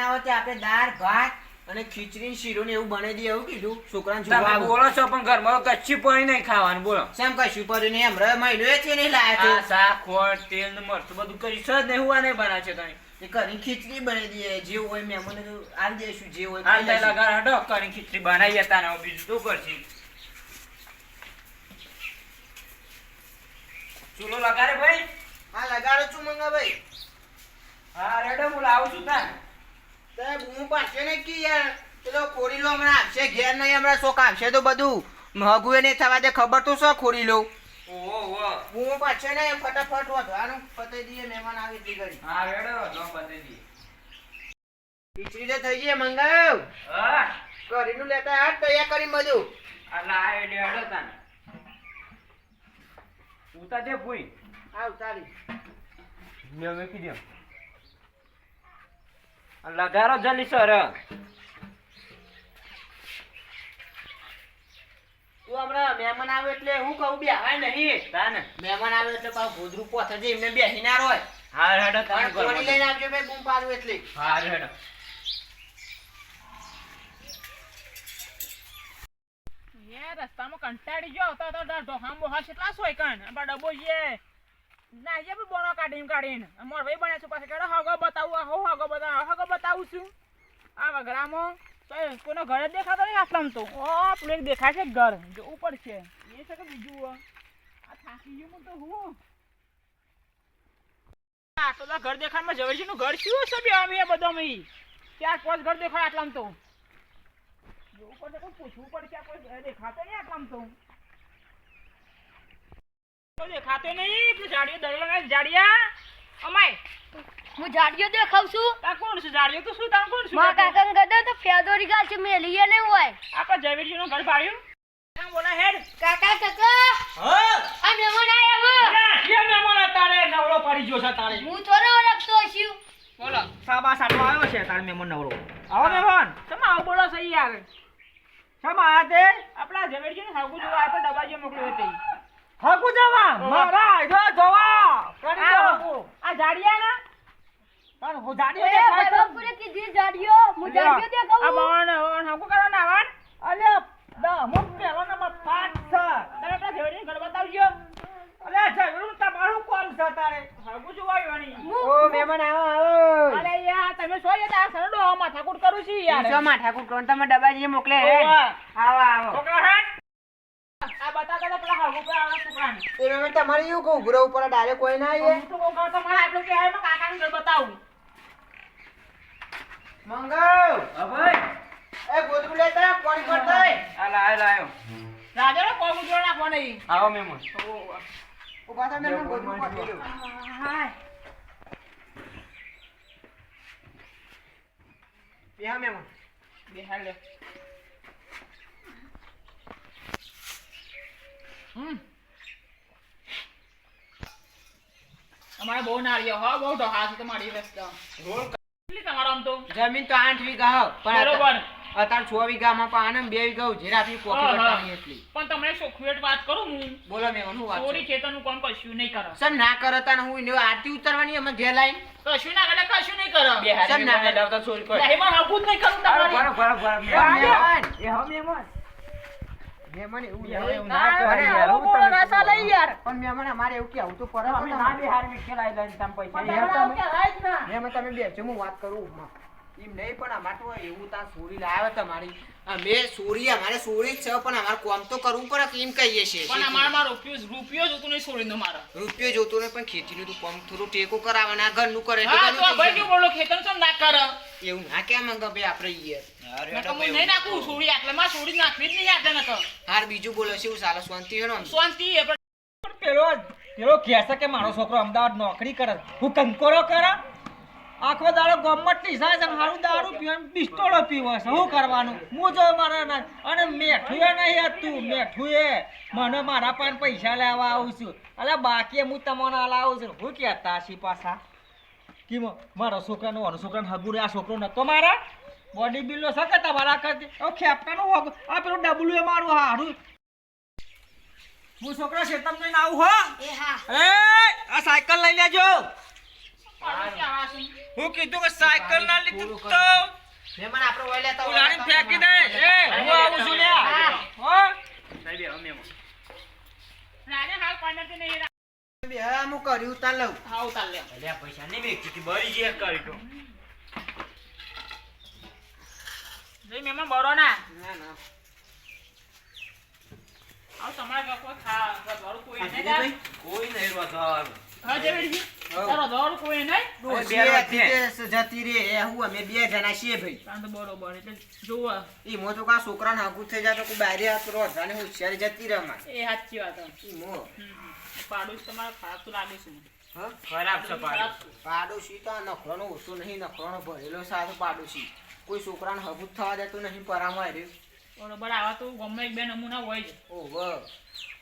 મહેમાન આવે તે આપણે દાળ ભાત અને ખીચડી શીરો ને એવું બને દે એવું કીધું. છોકરાને છોકરા બોલો છો પણ ઘરમાં કચ્છી પડી નહીં ખાવાનું બોલો. સેમ કશું પડ્યું નહીં? હમણાં મહિનો એ છે નહીં લાયા આ શાક ખોળ તેલ ને મરચું બધું કરી છે ને હું આને બના છે તમે એ કરી ખીચડી બનાવી દે જે હોય મહેમાનને તો આલી દઈશું જે હોય હાલ લઈશું. હટો કરીને ખીચડી બનાવી હતા ને બીજું શું કરશી? ચૂલો લગાડે ભાઈ? હા લગાડો છું મંગાભાઈ હા રેડો હું લાવું છું તાર બૂમો પાડશે ને કે યાર પેલો ખોરીલો હમણાં આપશે ઘેર નહીં હમણાં શોખ આપશે તો બધું. મગુએ નહીં થવા દે ખબર તો શું ખોરી લો પાડશે ને ફટાફટ વધવાનું પતાઈ દઈએ મહેમાન આવી એટલી ઘડી. હા રેડો લો દઈએ. ખીચડી તો થઈ ગઈ મંગાવ હા. કરીનું લેતા હાથ તૈયાર કરી બધું આ લાય એટલે હેડો તાને. ઉતા દે ભૂઈ. હા ઉતારી. મેં મૂકી દે. આ લગારો જલ્દી સર. તું હમણાં મહેમાન આવે એટલે હું કહું બેહાય નહીં. તાને. મહેમાન આવે એટલે પાછું ગોદરું પોથર છે એમને બેસી ના રોય હા હેડો તાને પણ લઈને આવજો ભાઈ બૂમ પાડું એટલે. હા હેડો. રસ્તામાં કંટાળી ગયો તો તો ઢોહામ બોહા કેટલા સોય કણ ડબો ડબ્બો છે ના જે બી બોનો કાઢીને કાઢીને. મોર ભાઈ બને છું પાસે કેડો, હગો બતાવું હો હગો બતાવું હગો બતાવું છું. આ વગરામાં તો કોઈનો ઘર જ દેખાતો નહીં આટલામ તો. ઓ, પેલું એક દેખાય છે ઘર, જો ઉપર છે. એ છે કે બીજું આ થાકી ગયું હું તો હું. આ તો ઘર દેખાડમાં ઝવેરજીનું ઘર શું છે બે અમે બધા મેં? ચાર પાંચ ઘર દેખાય આટલામ તો. જોવું પડશે કોઈ પૂછવું પડશે કોઈ દેખાતો નહીં આટલામ તો. દેખાતો નહીં પેલું જાડીઓ દરેલો લગાવી જાડિયા. અમાય હું જાડિયો દેખાવ છું? તા કોણ છું જાડિયો તો શું તા કોણ છું મા કાકા ગદા તો ફેદોરી ગાલ છે મેલીએ ને હોય. આપણા ઝવેરજીનું ઘર પાડ્યું કામ બોલા હેડ. કાકા કાકા હા. આ મહેમાન આયા કે મહેમાન તારે? નવરો પડી ગયો છે તારે. હું થોડો ઓળખતો છું બોલો સાબા સાટો આવ્યો છે તારે મહેમાન નવરો. આવો મહેમાન તમે આવો બોલો સહી યાર શમ આયા તે? આપણા ને હાગુ જોવા આપણે ડબ્બા જે મોકલ્યું હતી હાગુ જવા. મારા જો જવા. કરી દો આ જાડિયા ના? પણ હું જાડિયો દે દેખાય પૂરે બાપુને કીધી જાડિયો હું જાડિયો આ દેખાવું બોન બોન હાગુ કરો ના વાન અલે દા મુક પેલો નંબર 5 છે. તમે આપણા ઝવેરજીનું ઘર બતાવજો. અલે ઝવેરનું તમારું કોમ છે તારે. હાગુ જોવા આવવાની ઓ મહેમાન આવો આવો. અલે યાર તમે યાર આ સરડો માથાકૂટ કરું છું યાર. શું માં ઠાકુર કોણ તમે ડબ્બા જે મોકલે હે. આવો આવો. છોકરા આ બતાતા તો પેલા હાગુ પર આવા છોકરાને એ મહેમાન તમારે એવું કહું ઉભરો ઉપર ડાયરેક્ટ કોઈ ના આવીએ. હું તો કહું તો મારા કે હાય કાકાનું ઘર બતાવું. મંગાવ હા એ ગોદરું લેતા પાણી પડતા આ લાયો લાયો રાજાને કોમ જોડ નાખવા નહીં. આવો મહેમાન ઊભા થા મહેમાન ગોદરું પાડી દો હાય. બેહા મહેમાન બેહાડ લે હમ. અમારે બહુ નાળિયો હો બહુ ડોહા છે તમારી રસ્તા. કેટલી તમારો આમ તો? જમીન તો આઠ વીઘા હો પણ બરોબર. અત્યારે છ વીઘામાં આનંદ બે વીઘા હા, હા. કરવાની એટલી. પણ તમને સોખવેટ વાત કરું હું? બોલો મેં હું વાત ચોરી ખેતરનું કામ કશું નહીં કરો. સર ના કરતા ને હું એને આરતી ઉતારવાની અમે ઘેર લાઈન? કશું ના કરે કશું નહીં કરો. સર ના કરે. લાવતા ચોરી કરે એમાં હકું જ નહીં કરું તમારી. બરાબર બરાબર એ હમ મહેમાન. મહેમાન એવું લઈ યાર. પણ મહેમાન અમારે એવું કેવું તો ફરક અમે ના બિહારમાં લઈને તમે પૈસા તમે? બે હું વાત કરું. એમ નહીં પણ અમારે તો એવું તાર સોરી લાવ્યા તમારી. અમે સોરી અમારે સોરી જ છે પણ અમારે કોમ તો કરવું પડે કે એમ કહીએ છીએ. પણ અમારામાં રૂપિયો રૂપિયો જ હતું નહીં છોડીને મારા રૂપિયો જોતો નહીં પણ ખેતીનું તો કોમ થોડું ટેકો કરાવવાના ઘરનું કરે હા તો ભાઈ કે બોલો ખેતર ચમ ના કરે? એવું ના કે મંગ ભાઈ આપણે હું નહીં નાખું સોરી આટલે. માં સોરી નાખવી જ નહીં આટલે નકર. હાર બીજું બોલો શું સાલા શાંતિ હે ને શાંતિ એ પણ પેલો પેલો કહેશે કે મારો છોકરો અમદાવાદ નોકરી કરે. છે. હું કંકોરો કરે? આખો દાડો ગમતની છે હારું દારૂ પીવે ને પિસ્તોલો પીવો છે. શું કરવાનું? હું જો મારા ના અને મેઠું એ નહીં હતું મેઠું એ મને મારા પાસે પૈસા લેવા આવું છું. અલે બાકી હું તમને લાવું છું. હું કહેતા છી પાછા. કે મ- મારા છોકરાનો આનો છોકરાને હગુરે આ છોકરો નતો મારા. બોડી છે કે તમારા કરતી. ઓ ખેપટાનું હોગ. આ પેલું ડબલું એ મારું હારું. હું છોકરા શેતમ તમને આવું હો. એ હા. એ આ સાયકલ લઈ લેજો. છે. હું કીધું કે સાયકલ ના લીધું તો મહેમાન આપણો ઓય તો હોય. ફેંકી દે. એ હું આવું છું લ્યા. હો. સાહેબ હવે મેમો રાજા હાલ કોઈ નથી નહીં. બે હા હું કર્યું તાર લઉં. હા, ઉતાર લે. અલ્યા પૈસા નહીં મેકતી હતી બળી જે કરી તો. જઈ મહેમાન બરો ના. ના ના. આવ તમારા કોઈ ખા કોઈ નહીં કોઈ નહીં હા. તારો ઘરવાળું કોઈ નહીં. બે હતી જતી રે એ હું અમે બે જણા છીએ ભાઈ. તો બરોબર એટલે જોવા. ઈ મો તો કા છોકરાને હાગું થઈ જાય તો કોઈ બારે હાથ રોજાને હોશિયારી જતી રે માં એ સાચી વાત ઈ મો. પાડોશી તમારે ખરાબ તો લાગે છે. ખરાબ છે પાડો પાડોશી. તો નખરાનો ઓછો નહીં નખરાનો ભરેલો સાથે પાડોશી. કોઈ છોકરાને હબૂત થવા દેતું નહીં પરામાં રહ્યું બરોબર આવા તો ગમે એક બે નમૂના હોય છે. ઓહો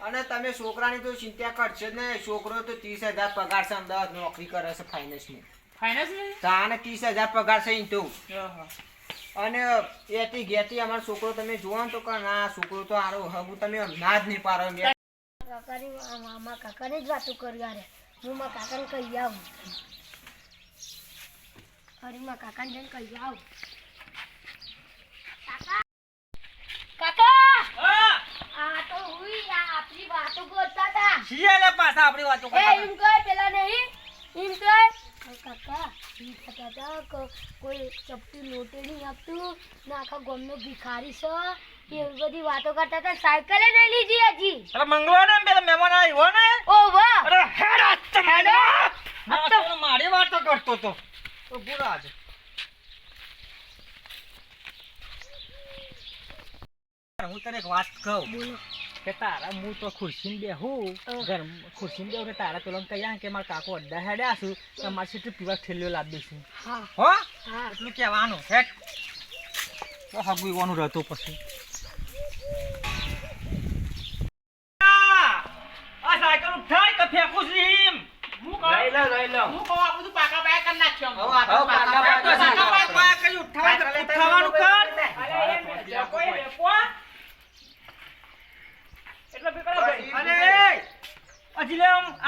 અને તમે છોકરાની તો ચિંતા કરશો જ ને છોકરો તો ત્રીસ હજાર પગાર છે અમદાવાદ નોકરી કરે છે ફાઇનાન્સની ફાઇનાન્સ ને? તાને ત્રીસ હજાર પગાર છે તો અને એથી ગેતી અમારો છોકરો તમે જોવો તો કે ના છોકરો તો આરો હગુ તમે ના જ નહીં પારો મેં કાકાની મામા કાકાની જ વાતો કરી યાર હું મારા કાકાને કહી આવું. અરે મારા કાકાને જઈને કહી આવું કાકા કાકા! આ તો હુઈ આ આપણી વાતો કરતા હતા પાછા આપણી વાતો એ એમ કહે પેલા નહીં એમ કહે કાકા એમ કહેતા હતા કોઈ ચપટી લોટે નહીં આપતું. ને આખા ગામનો ભિખારી છે. એવી બધી વાતો કરતા હતા સાયકલે લીધી હજી. અરે મંગળવાર ને પેલા મહેમાન આવ્યો ને ઓ વાહ અરે હેડ આજ તો હેડો. ના તો મારી વાતો કરતો તો. તો બુરા છે હું તને એક વાત કહું. કે તારા હું તો ખુરશીમાં બેહું. ઘર ખુરશીમાં બેહું ને તારા પેલો કહ્યા કે મારા કાકો અડ્ડા હેડ્યા છું તો મારી સીટ પીવા ઠેલ્યો લાવી દઈશું. હો. એટલું કહેવાનું હેટ તો હગું ઈવાનું રહેતો પછી. આ સાયકલ ઉઠાય કે ફેંકું છું એમ હું કહું? લઈ લો લઈ લો. હું કહું આ બધું પાકા પાયા કરી નાખ્યો. હવે પાકા પાયા કરી ઉઠાવા તો ઉઠાવાનું કર અરે એમ જકોએ વેપો. એટલે બીકડો ભાઈ. અરે હજી લે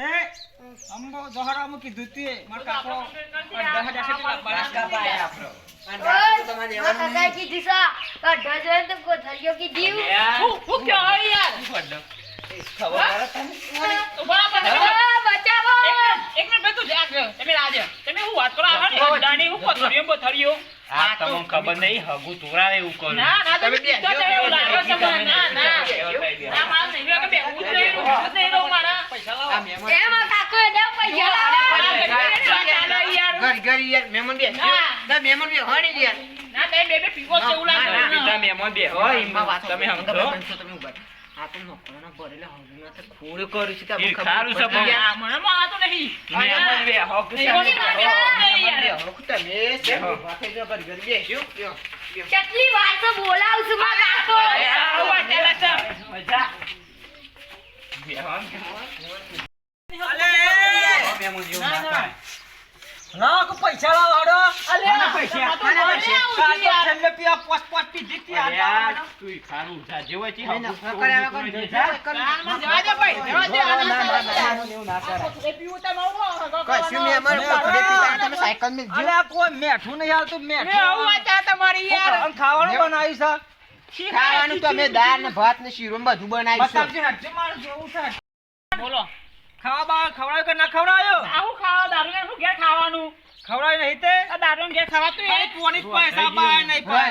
આગુ લે અરે ભાઈ, ઓય લેતા ને આપણો અને બાસ્કો આવો ને આવા પડો મારે બાજરી હુકવી છે ભલે એમો નહીં પણ જોતા નહીં થાય હો મેમન બમન લઈ આમ યાર આવા અરે, તો બાપા, મહેમાન એટલે મારો. મહેમાન આવ્યા છે, ફોન કરું છું, આજે મહેમાન આવ્યા દેખ છે. છોકરા ઈ ખારું વાળો આવું કરું છું, મહેમાન આવ્યા છે. હું કીધું તું એ અંબો દોહરા હું કીધું તું એ માર કાકો અડધા હજાર છે બાસ્કા પાયા આપણો અને રાત્રે તો તમારે મારા રહેવાનું કાકાએ નહીં. કીધી છે અઢા જોઈને તો ગોથરીઓ કીધી યાર હું- હું કહો યાર? ખબર પડે તને ઊભા રહો, પાછા. આ, બચાવો એક મિનિટ, એક મિનિટ ભાઈ તું જા આગળ. તમે રાજે. તમે શું વાત કરો આવો ને? અડ્ડાની હું પથરીઓ બથરીઓ. આ તમને ખબર નહીં હગું તોરાવે એવું કરું ના, ના, તમે તમે બીજો બેસજો, તો એવું લાગે છે તમે મને. ના, ના. બેસજો. ના, મારે નહીં લાગે, બેહવું જ નહીં, ઊભું જ નહીં રહું મારે. આ મહેમાન- એમ આ કાકોએ દેવ પૈસા લાવો આ ઘડી ઘડી ના ચાલે યાર. ઘડી ઘડી યાર, મહેમાન બેસજો. ના. ના, મહેમાન બેસો નહીં યાર. ના, તમે બે બે પીવો છે એવું લાગે ના, મને. બીજા મહેમાન બે હોય એમાં વાત તમે કરો. સમજો બનશો તમે ઊભા રહો. આ તો નોકરોના ભરેલા હંગુના તો ખોડે કર્યું છે, તમને ઈ ખબર ખારું છે પડી પણ. યાર. આ મને મારતો નહીં. મહેમાન બે હગ એવોની વાત છે. નહીં મહેમાન યાર. બેસો. તમે છે, ઊભા થઈ જાઓ, ઘડી ઘડી બેસજો. બેસો, બેસો. કેટલી વાર તો બોલાવું છું મારા કાકો અરે, આવું વાત ચાલે છે. મજા મહેમાન જેવું ના થાય. ના કો પૈસા લાવ હાડો અલ્યા, પૈસા, તમારે તો આના મને આવું છે યાર. છેલ્લે પીવા કેટલી વાર તો તી અરે તે જા. જવા દે ભાઈ, જવા દે. આ ના. ના પીવું કશું પીતા તમે સાયકલમાં અલે કોઈ મેઠું નહીં આવતું મેઠું આવું વાત તમારી યાર. ખાવાનું બનાવ્યું છે ખાવાનું તો અમે દાળ ને ભાત ને શીરો બધું બનાવીશું. બતાવજે હટજે મારું જેવું છે. બોલો. ખાવા બા ખવડાવ્યો કે ના ખવડાવ્યો? આવું ખાવા દારૂ ને ઘેર ખાવાનું? ખવડાય નહીં તે? આ દારૂ ને ઘેર ખાવાતું એ? પૈસા પાય નહીં પાય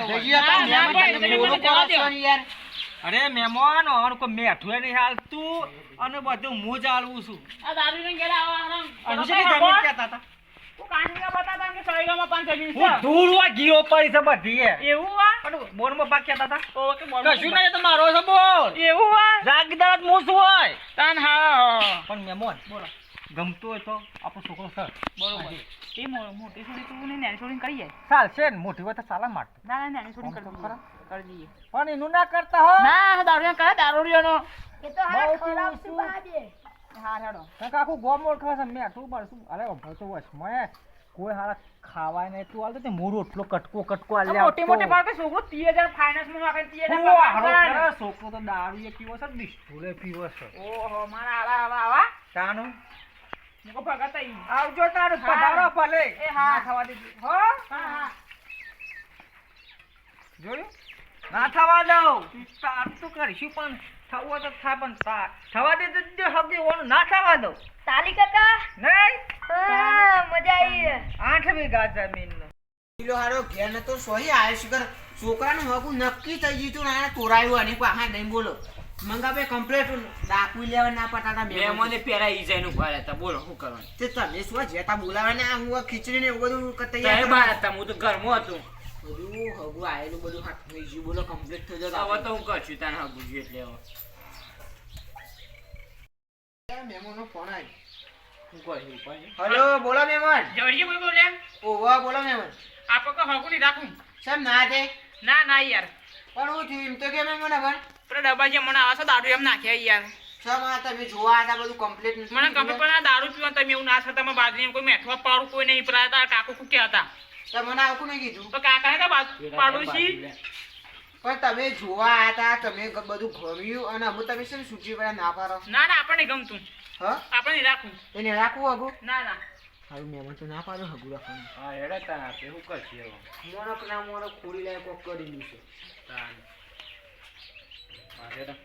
અરે મહેમાન કોઈ મેઠું નહીં હાલતું અને બધું હું ચાલવું છું. આ દારૂ ને ઘેર આવવાના. અને જમીન કહેતા હતા? હું કાંઠીમાં બતાતા કે સળીગામાં પાંચ જમીન હું ધૂળવા ગીરો પડી છે બધી એવું પણ બોરમાં પાક કહેતા હતા? તો કે કશું નહીં તો મારો છે બોલ. એવું આ રાગદાર હું શું હોય. તાન હા. પણ મહેમાન બોલો. ગમતું હોય તો આપણો છોકરો સર. બરોબર. એ મોટી છોડી તું ને નાની છોડીને કરી જાય ચાલશે ને મોટી હોય તો ચાલે માટે ના ના નાની છોડીને કરી ખરા. કરી દઈએ. પણ એનું ના કરતા હો. ના દારૂ કરે દારૂડિયાનો એ તો હારા બહુ ખવડાવશું બાજે. હાર હેડો આખું ગોમ મેં તું મળશું અરે વસ મેં કોઈ હારા ખાવાય નહીં. તું હાલ તે મોરો એટલો કટકો કટકો આલ્યા મોટી મોટી બાળકો છોકરો 30000 ફાઇનાન્સમાં નાખે 30000 હું પગાર હારો કરે ને. કરે, છોકરો તો દારૂ એ પીવો છે ને બિસ્ટોલે પીવો છે. ઓહો મારા આવા આવા આવા. તાનું મુકો ભગાતાઈ આવજો તારો પધારો ભલે. એ હા. ના થવા દેજો હો? હા હા. જોયું? ના થવા દઉં. તારું તો કરીશું પણ થવું તો થા પણ તા- થવા દે તો જે હગી ઓનું ના થવા દઉં. તાલી કાકા? નહીં? મજા આવી આઠ વીઘા નો કિલો હારો ઘેર નતો સોહી આવ્યો છે છોકરાનું હગું નક્કી થઈ ગયું તું ને આને તોરાયું અને પાછા નહીં બોલો. મંગાભાઈ કમ્પ્લેટ ડાકુ લેવા ના પટાટા મેં મને પેરા ઈ જઈને ઊભા રહેતા. બોલો શું કરવાનું? તે તમે શું જેતા બોલાવે ને આ હું ખીચડી ને એવું બધું. હતા. હું તો ઘરમાં હતું. બધું હગું આયેલું બધું હાથ થઈ ગયું. બોલો કમ્પ્લીટ થઈ જતો હવે તો હું કરશું તને હગું છું એટલે હવે. મહેમાનનો ફોન આવ્યો શું કરશું ઉપાય હલો બોલો મહેમાન જવડીએ કોઈ બોલ્યા ઓવા બોલો મહેમાન આપો કે હગું નહીં રાખું. સાહેબ ના તે ના ના યાર. પણ હું થયું એમ તો કે મહેમાન હવે પેલા ડબ્બા જે મને આવે દારૂ એમ નાખ્યા યાર. સાહેબ આ તમે જોવા હતા બધું કમ્પ્લીટ મને પણ આ દારૂ પીવા તમે એવું ના થતા બાજરી કોઈ મેઠવા પાડું કોઈ નહીં. પેલા કાકુ કુક્યા હતા મને આવું નહીં કીધું? તો કાકા હતા પાડોશી. પણ તમે જોવા આયા હતા તમે બધું ગમ્યું અને અમુક તમે શું સૂચી પડ્યા ના પાડો. ના ના આપણને ગમતું. હા? આપણને રાખું રાખવું. એને રાખવું હગું? ના ના. હારું મહેમાન તો ના પાડો હગું રાખવાનું. હા હેડા તને આપે શું કરશું મોરક ના મોરક ખોડી લાય કોક કરી દીધું છે. તાન. હા, હેડા.